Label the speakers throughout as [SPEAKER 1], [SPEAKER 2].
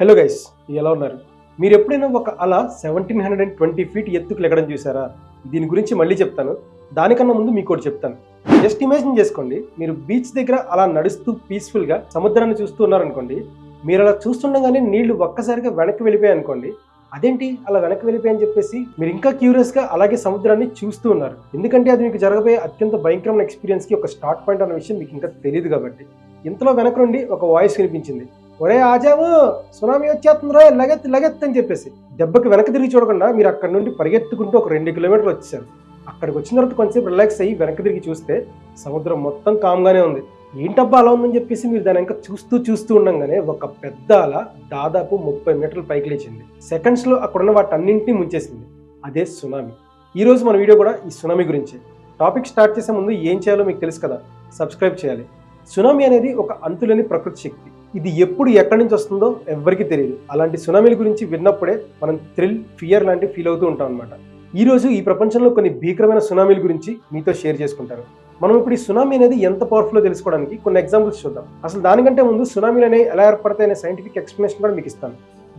[SPEAKER 1] Hello guys ఎలా ఉన్నారు? మీరు ఎప్పుడైనా ఒక అలా seventeen hundred and twenty feet ఎత్తుకు లెగడం చూసారా? దీని గురించి మళ్ళీ చెప్తాను. దానికన్నా ముందు మీకు ఒకటి చెప్తాను. జస్ట్ ఇమాజిన్ చేసుకోండి మీరు బీచ్ దగ్గర అలా నడుస్తూ పీస్ఫుల్గా సముద్రాన్ని చూస్తూ ఉన్నారనుకోండి మీరు అలా చూస్తుండగానే నీళ్ళు ఒక్కసారిగా వెనక్కి వెళ్ళిపోయాయి అనుకోండి అదేంటి అలా వెనక్కి వెళ్ళిపోయాయని చెప్పేసి మీరు ఇంకా క్యూరియస్గా అలాగే సముద్రాన్ని చూస్తూ ఉన్నారు. ఎందుకంటే అది మీకు జరగబోయే అత్యంత భయంకరమైన ఎక్స్పీరియన్స్కి ఒక స్టార్ట్ పాయింట్ అన్న విషయం మీకు ఇంకా తెలియదు కాబట్టి ఇంతలో వెనక నుండి ఒక వాయిస్ వినిపించింది. ఒరే ఆజాము సునామీ వచ్చేస్తుందిరా లగెత్తి లగెత్తి అని చెప్పేసి దెబ్బకి వెనక్కి తిరిగి చూడకుండా మీరు అక్కడ నుండి పరిగెత్తుకుంటూ ఒక రెండు కిలోమీటర్లు వచ్చేసారు. అక్కడికి వచ్చిన తర్వాత కొంచెంసేపు రిలాక్స్ అయ్యి వెనక తిరిగి చూస్తే సముద్రం మొత్తం కామ్గానే ఉంది. ఏంటబ్బా అలా ఉందని చెప్పేసి మీరు దాని ఇంకా చూస్తూ చూస్తూ ఉండగానే ఒక పెద్ద అల దాదాపు ముప్పై మీటర్ల పైకి లేచింది. సెకండ్స్లో అక్కడున్న వాటన్నింటినీ ముంచేసింది. అదే సునామీ. ఈరోజు మన వీడియో కూడా ఈ సునామీ గురించి. టాపిక్ స్టార్ట్ చేసే ముందు ఏం చేయాలో మీకు తెలుసు కదా. సబ్స్క్రైబ్ చేయాలి. సునామీ అనేది ఒక అంతులేని ప్రకృతి శక్తి. ఇది ఎప్పుడు ఎక్కడి నుంచి వస్తుందో ఎవ్వరికీ తెలియదు. అలాంటి సునామీల గురించి విన్నప్పుడే మనం థ్రిల్ ఫియర్ లాంటి ఫీల్ అవుతూ ఉంటాం అనమాట ఈ ఈ ప్రపంచంలో కొన్ని భీకరమైన సునామీల గురించి మీతో షేర్ చేసుకుంటారు మనం ఇప్పుడు ఈ సునామీ అనేది ఎంత పవర్ఫుల్లో తెలుసుకోవడానికి కొన్ని ఎగ్జాంపుల్స్ చూద్దాం. అసలు దానికంటే ముందు సునామీలు అనేవి ఎలా ఏర్పడతాయి అనే సైంటిఫిక్ ఎక్స్ప్లెనేషన్ కూడా మీకు ఇస్తాను.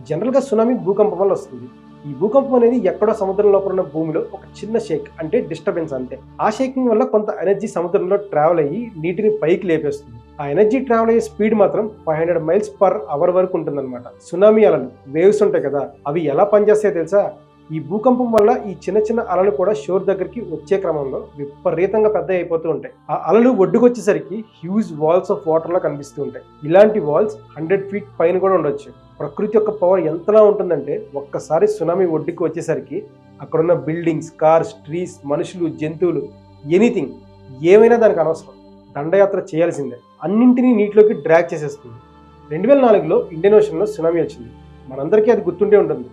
[SPEAKER 1] జనరల్గా సునామీ భూకంపం వల్ల వస్తుంది. ఈ భూకంపం అనేది ఎక్కడో సముద్రం లోపల ఉన్న భూమిలో ఒక చిన్న షేక్ అంటే డిస్టర్బెన్స్ అంతే. ఆ షేకింగ్ వల్ల కొంత ఎనర్జీ సముద్రంలో ట్రావెల్ అయ్యి నీటిని పైకి లేపేస్తుంది. ఆ ఎనర్జీ ట్రావెల్ అయ్యే స్పీడ్ మాత్రం five hundred miles per hour వరకు ఉంటుందన్నమాట. సునామీ అలలు వేవ్స్ ఉంటాయి కదా అవి ఎలా పనిచేస్తాయో తెలుసా? ఈ భూకంపం వల్ల ఈ చిన్న చిన్న అలలు కూడా షోర్ దగ్గరికి వచ్చే క్రమంలో విపరీతంగా పెద్ద అయిపోతూ ఉంటాయి. ఆ అలలు ఒడ్డుకొచ్చేసరికి హ్యూజ్ వాల్స్ ఆఫ్ వాటర్లో కనిపిస్తూ ఉంటాయి. ఇలాంటి వాల్స్ హండ్రెడ్ ఫీట్ పైన కూడా ఉండొచ్చు. ప్రకృతి యొక్క పవర్ ఎంతలా ఉంటుందంటే ఒక్కసారి సునామీ ఒడ్డుకి వచ్చేసరికి అక్కడున్న బిల్డింగ్స్ కార్స్ ట్రీస్ మనుషులు జంతువులు ఎనీథింగ్ ఏమైనా దానికి అనవసరం. దండయాత్ర చేయాల్సిందే. అన్నింటినీ నీటిలోకి డ్రాగ్ చేసేస్తుంది. రెండు వేల నాలుగులో ఇండియన్ ఓషన్లో సునామీ వచ్చింది. మనందరికీ అది గుర్తుంటే ఉంటుంది.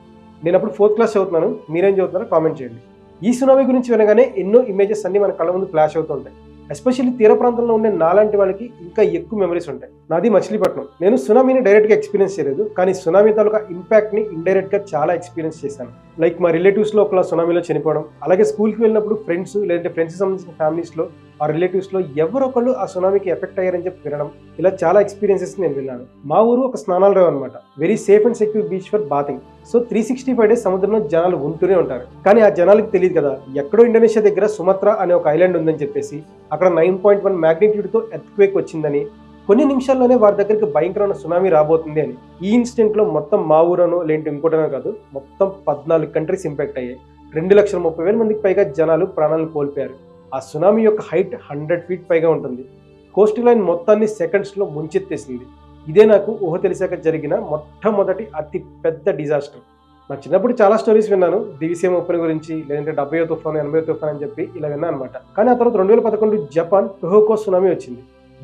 [SPEAKER 1] నేను అప్పుడు ఫోర్త్ క్లాస్ చదువుతున్నాను. మీరేం చదువుతున్నారో కామెంట్ చేయండి. ఈ సునామీ గురించి వినగానే ఎన్నో ఇమేజెస్ అన్ని మన కళ్ళ ముందు ఫ్లాష్ అవుతుంటాయి ఎస్పెషల్లీ తీర ప్రాంతంలో ఉండే నాలాంటి వాళ్ళకి ఇంకా ఎక్కువ మెమరీస్ ఉంటాయి. నాది మచిలీపట్నం. నేను సునామీని డైరెక్ట్గా ఎక్స్పీరియన్స్ చేయలేదు. కానీ సునామీ తాలూకా ఇంపాక్ట్ని ఇండైరెక్ట్గా చాలా ఎక్స్పీరియన్స్ చేశాను. లైక్ మా రిలేటివ్స్లో ఒకలా సునామీలో చనిపోవడం అలాగే స్కూల్కి వెళ్ళినప్పుడు ఫ్రెండ్స్ లేదంటే ఫ్రెండ్స్కి సంబంధించిన ఫ్యామిలీస్లో ఆ రిలేటివ్స్లో ఎవరో ఒకళ్ళు ఆ సునామీకి ఎఫెక్ట్ అయ్యారని చెప్పి వినడం ఇలా చాలా ఎక్స్పీరియన్సెస్ నేను విన్నాను. మా ఊరు ఒక స్నానాల రేవ్ అనమాట very safe and secure beach for bathing. So three sixty five days సముద్రంలో జనాలు ఉంటూనే ఉంటారు. కానీ ఆ జనాలకు తెలియదు కదా ఎక్కడో ఇండోనేషియా దగ్గర సుమత్రా అనే ఒక ఐలాండ్ ఉందని చెప్పేసి అక్కడ నైన్ పాయింట్ వన్ మ్యాగ్నిట్యూడ్తో ఎర్త్క్వేక్ వచ్చిందని కొన్ని నిమిషాల్లోనే వారి దగ్గరికి భయంకరమైన సునామీ రాబోతుంది అని. ఈ ఇన్సిడెంట్లో మొత్తం మా ఊరనో లేంటి ఇంకోటనో కాదు మొత్తం పద్నాలుగు కంట్రీస్ ఇంపాక్ట్ అయ్యాయి. రెండు లక్షల ముప్పై వేల మందికి పైగా జనాలు ప్రాణాలను కోల్పోయారు. ఆ సునామీ యొక్క హైట్ హండ్రెడ్ ఫీట్ పైగా ఉంటుంది. కోస్ట్ లైన్ మొత్తాన్ని సెకండ్స్లో ముంచెత్తేసింది. ఇదే నాకు ఊహ తెలిసాక జరిగిన మొట్టమొదటి అతి పెద్ద డిజాస్టర్. నా చిన్నప్పుడు చాలా స్టోరీస్ విన్నాను. దివిసీమ ఉప్పని గురించి లేదంటే డెబ్బై తుఫాను ఎనభై తుఫాన్ అని చెప్పి ఇలా విన్నాను అనమాట కానీ ఆ తర్వాత రెండు వేల పదకొండు జపాన్ టొహోకో సునామీ వచ్చింది.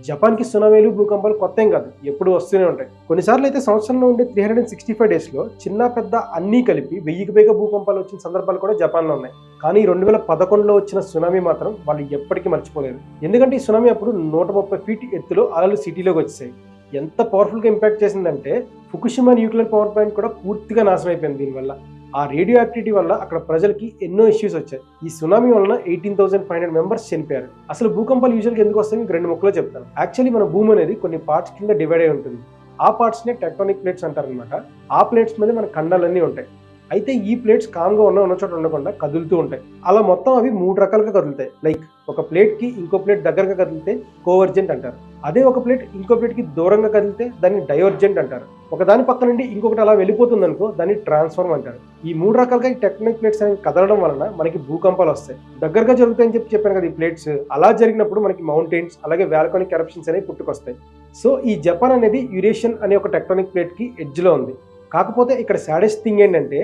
[SPEAKER 1] జపాన్కి సునామీలు భూకంపాలు కొత్త ఏం కాదు. ఎప్పుడు వస్తూనే ఉంటాయి. కొన్నిసార్లు అయితే సంవత్సరంలో ఉండే three hundred and sixty five డేస్లో చిన్న పెద్ద అన్నీ కలిపి వెయ్యికి పైగా భూకంపాలు వచ్చిన సందర్భాలు కూడా జపాన్లో ఉన్నాయి. కానీ రెండు వేల పదకొండులో వచ్చిన సునామీ మాత్రం వాళ్ళు ఎప్పటికీ మర్చిపోలేరు. ఎందుకంటే ఈ సునామీ అప్పుడు నూట ముప్పై ఫీట్ ఎత్తులో అలలు సిటీలోకి వచ్చాయి ఎంత పవర్ఫుల్గా ఇంపాక్ట్ చేసిందంటే ఫుకుషిమా న్యూక్లియర్ పవర్ ప్లాంట్ కూడా పూర్తిగా నాశనం అయిపోయింది దీనివల్ల. ఆ రేడియో యాక్టివిటీ వల్ల అక్కడ ప్రజలకి ఎన్నో ఇష్యూస్ వచ్చాయి. ఈ సునామీ వలన eighteen thousand five hundred members చనిపోయారు. అసలు భూకంపాలు యూజువల్గా ఎందుకు వస్తాయి? మీకు రెండు ముక్కలో చెప్తాను. యాక్చువల్లీ మన భూమి అనేది కొన్ని పార్ట్స్ కింద డివైడ్ అయి ఉంటుంది. ఆ పార్ట్స్ నే టెక్టానిక్ ప్లేట్స్ అంటారనమాట ఆ ప్లేట్స్ మీద మన ఖండాలన్నీ ఉంటాయి. అయితే ఈ ప్లేట్స్ కామ్గా ఉన్న ఉన్న చోట ఉండకుండా కదులుతూ ఉంటాయి. అలా మొత్తం అవి మూడు రకాలుగా కదులుతాయి. లైక్ ఒక ప్లేట్కి ఇంకో ప్లేట్ దగ్గరగా కదిలితే కోవర్జెంట్ అంటారు. అదే ఒక ప్లేట్ ఇంకో ప్లేట్కి దూరంగా కదిలితే దాన్ని డైవర్జెంట్ అంటారు. ఒకదాని పక్క నుండి ఇంకొకటి అలా వెళ్ళిపోతుంది అనుకో దాన్ని ట్రాన్స్ఫార్మ్ అంటారు. ఈ మూడు రకాలుగా ఈ టెక్నిక్ ప్లేట్స్ అనేవి కదలడం వలన మనకి భూకంపాలు వస్తాయి. దగ్గరగా జరుగుతాయని చెప్పి చెప్పాను కదా ఈ ప్లేట్స్. అలా జరిగినప్పుడు మనకి మౌంటైన్స్ అలాగే వ్యాలకానిక్ ఎరప్షన్స్ అనేవి పుట్టుకొస్తాయి. సో ఈ జపాన్ అనేది యురేషియన్ అనే ఒక టెక్టానిక్ ప్లేట్కి ఎడ్జ్లో ఉంది. కాకపోతే ఇక్కడ సాడెస్ట్ థింగ్ ఏంటంటే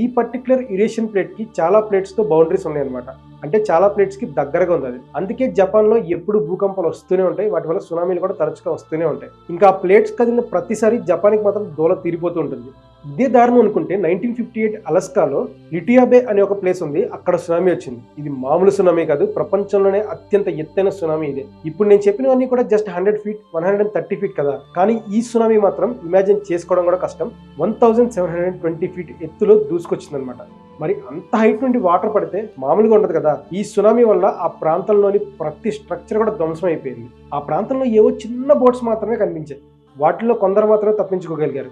[SPEAKER 1] ఈ పర్టికులర్ యురేషియన్ ప్లేట్కి చాలా ప్లేట్స్తో బౌండరీస్ ఉన్నాయి అనమాట అంటే చాలా ప్లేట్స్కి దగ్గరగా ఉంది అది అందుకే జపాన్లో ఎప్పుడు భూకంపాలు వస్తూనే ఉంటాయి. వాటి వల్ల సునామీలు కూడా తరచుగా వస్తూనే ఉంటాయి. ఇంకా ఆ ప్లేట్స్ కదిలిన ప్రతిసారి జపాన్కి మాత్రం దూల తీరిపోతూ ఉంటుంది. ఇదే దారుణం అనుకుంటే నైన్టీన్ ఫిఫ్టీ ఎయిట్ అలస్కాలో లిటియాబే అనే ఒక ప్లేస్ ఉంది. అక్కడ సునామీ వచ్చింది. ఇది మామూలు సునామీ కాదు. ప్రపంచంలోనే అత్యంత ఎత్తైన సునామీ ఇదే. ఇప్పుడు నేను చెప్పినవన్నీ కూడా just hundred feet one hundred and thirty feet కదా. కానీ ఈ సునామీ మాత్రం ఇమాజిన్ చేసుకోవడం కూడా కష్టం. One thousand seven hundred twenty feet ఎత్తులో దూసుకొచ్చిందనమాట మరి అంత హైట్ నుండి వాటర్ పడితే మామూలుగా ఉండదు కదా. ఈ సునామీ వల్ల ఆ ప్రాంతంలోని ప్రతి స్ట్రక్చర్ కూడా ధ్వంసం అయిపోయింది. ఆ ప్రాంతంలో ఏవో చిన్న బోట్స్ మాత్రమే కనిపించాయి. వాటిలో కొందరు మాత్రమే తప్పించుకోగలిగారు.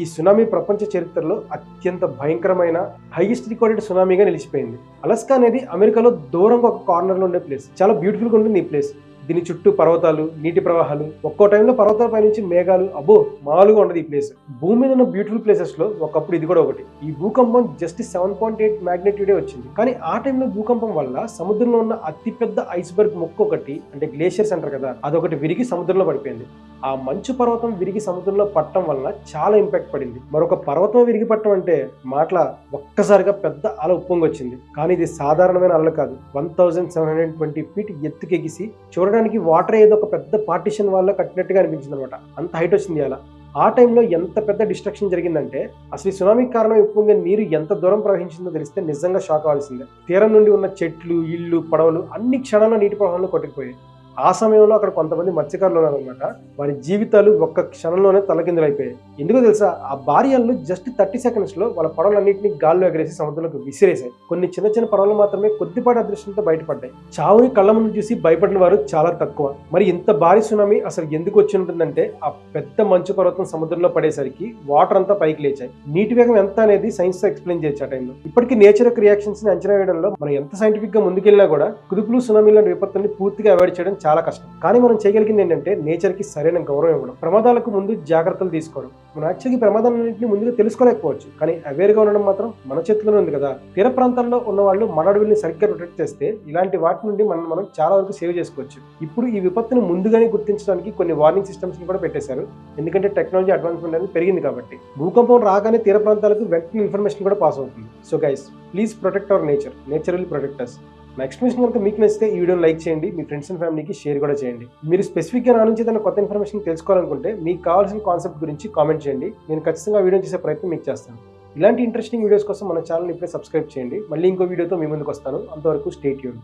[SPEAKER 1] ఈ సునామీ ప్రపంచ చరిత్రలో అత్యంత భయంకరమైన హైయెస్ట్ రికార్డెడ్ సునామీగా నిలిచిపోయింది. అలస్కా అనేది అమెరికాలో దూరంగా ఒక కార్నర్లో ఉండే ప్లేస్ చాలా బ్యూటిఫుల్గా ఉంటుంది ఈ ప్లేస్ దీని చుట్టూ పర్వతాలు నీటి ప్రవాహాలు ఒక్కో టైంలో పర్వతాల పైనుంచి మేఘాలు అబ్బో మామూలుగా ఉండదు ఈ ప్లేస్ భూమి మీద ఉన్న బ్యూటిఫుల్ ప్లేసెస్లో ఒకప్పుడు ఇది కూడా ఒకటి. ఈ భూకంపం జస్ట్ సెవెన్ పాయింట్ ఎయిట్ మ్యాగ్నెట్యూడే వచ్చింది. కానీ ఆ టైంలో భూకంపం వల్ల సముద్రంలో ఉన్న అతిపెద్ద ఐస్బర్గ్ మొక్క ఒకటి అంటే గ్లేషియర్స్ అంటారు కదా అదొకటి విరిగి సముద్రంలో పడిపోయింది. ఆ మంచు పర్వతం విరిగి సముద్రంలో పట్టడం వలన చాలా ఇంపాక్ట్ పడింది. మరొక పర్వతం విరిగి పట్టడం అంటే మాటల ఒక్కసారిగా పెద్ద అల ఉప్పొంగొచ్చింది. కానీ ఇది సాధారణమైన అలలు కాదు. One thousand seven hundred twenty feet ఎత్తుకెగిసి చూడడానికి వాటర్ ఏదో ఒక పెద్ద పార్టిషన్ వాళ్ళ కట్టినట్టుగా అనిపించింది అనమాట అంత హైట్ వచ్చింది అలా. ఆ టైంలో ఎంత పెద్ద డిస్ట్రక్షన్ జరిగిందంటే అసలు సునామీ కారణం ఉప్పొంగే నీరు ఎంత దూరం ప్రవహించిందో తెలిస్తే నిజంగా షాక్ అవ్వాల్సిందే. తీరం నుండి ఉన్న చెట్లు ఇళ్ళు పడవలు అన్ని క్షణాల్లో నీటి ప్రవాహంలో కొట్టుకుపోయాయి. ఆ సమయంలో అక్కడ కొంతమంది మత్స్యకారులు ఉన్నారనమాట వారి జీవితాలు ఒక్క క్షణంలోనే తలకిందులైపోయాయి. ఎందుకో తెలుసా? ఆ భార్యలు జస్ట్ థర్టీ సెకండ్స్లో వాళ్ళ పడవలన్నింటినీ గాల్లో ఎగరేసి సముద్రంలోకి విసిరేశాయి. కొన్ని చిన్న చిన్న పడవలు మాత్రమే కొద్దిపాటి అదృష్టంతో బయటపడ్డాయి. చావుని కళ్ళ ముందు చూసి భయపడిన వారు చాలా తక్కువ. మరి ఇంత భారీ సునామీ అసలు ఎందుకు వచ్చి ఉంటుందంటే ఆ పెద్ద మంచు పర్వతం సముద్రంలో పడేసరికి వాటర్ అంతా పైకి లేచాయి. నీటి వేగం ఎంత అనేది సైన్స్తో ఎక్స్ప్లెయిన్ చేయొచ్చు ఆ టైంలో. ఇప్పటికీ నేచర్ యొక్క రియాక్షన్స్ని అంచనా వేయడంలో మనం ఎంత సైంటిఫిక్గా ముందుకెళ్ళినా కూడా కుదుపులు సునామీ లాంటి విపత్తుల్ని పూర్తిగా అవాయిడ్ చేయడం చాలా కష్టం. కానీ మనం చేయగలిగింది ఏంటంటే నేచర్కి సరైన గౌరవం ఇవ్వడం. ప్రమాదాలకు ముందు జాగ్రత్తలు తీసుకోవడం. మనం యాక్చువల్గా ఈ ప్రమాదాలన్నింటినీ ముందుగా తెలుసుకోలేకపోవచ్చు. కానీ అవేర్గా ఉండడం మాత్రం మన చేతిలోనే ఉంది కదా. తీర ప్రాంతాల్లో ఉన్న వాళ్ళు మన అడవుల్ని సరిగ్గా ప్రొటెక్ట్ చేస్తే ఇలాంటి వాటి నుండి మనం మనం చాలా వరకు సేవ్ చేసుకోవచ్చు. ఇప్పుడు ఈ విపత్తును ముందుగానే గుర్తించడానికి కొన్ని వార్నింగ్ సిస్టమ్స్ కూడా పెట్టేశారు. ఎందుకంటే టెక్నాలజీ అడ్వాన్స్మెంట్ అనేది పెరిగింది కాబట్టి. భూకంపం రాగానే తీర ప్రాంతాలకు వెంటనే ఇన్ఫర్మేషన్ కూడా పాస్ అవుతుంది. So guys please protect our nature nature will protect us నా ఎక్స్ప్లెనేషన్ కనుక మీకు నచ్చితే ఈ వీడియోని లైక్ చేయండి మీ ఫ్రెండ్స్ అండ్ ఫ్యామిలీకి షేర్ కూడా చేయండి. మీరు స్పెసిఫిక్గా నా నుంచి ఏదైనా కొత్త ఇన్ఫర్మేషన్ తెలుసుకోవాలనుకుంటే మీకు కావాల్సిన కాన్సెప్ట్ గురించి కామెంట్ చేయండి. నేను ఖచ్చితంగా వీడియో చేసే ప్రయత్నం మీకు చేస్తాను. ఇలాంటి ఇంట్రెస్టింగ్ వీడియోస్ కోసం మన ఛానల్ ఇప్పుడే సబ్స్క్రైబ్ చేయండి. మళ్ళీ ఇంకో వీడియోతో మీ ముందుకు వస్తాను. అంతవరకు స్టేట్ యూన్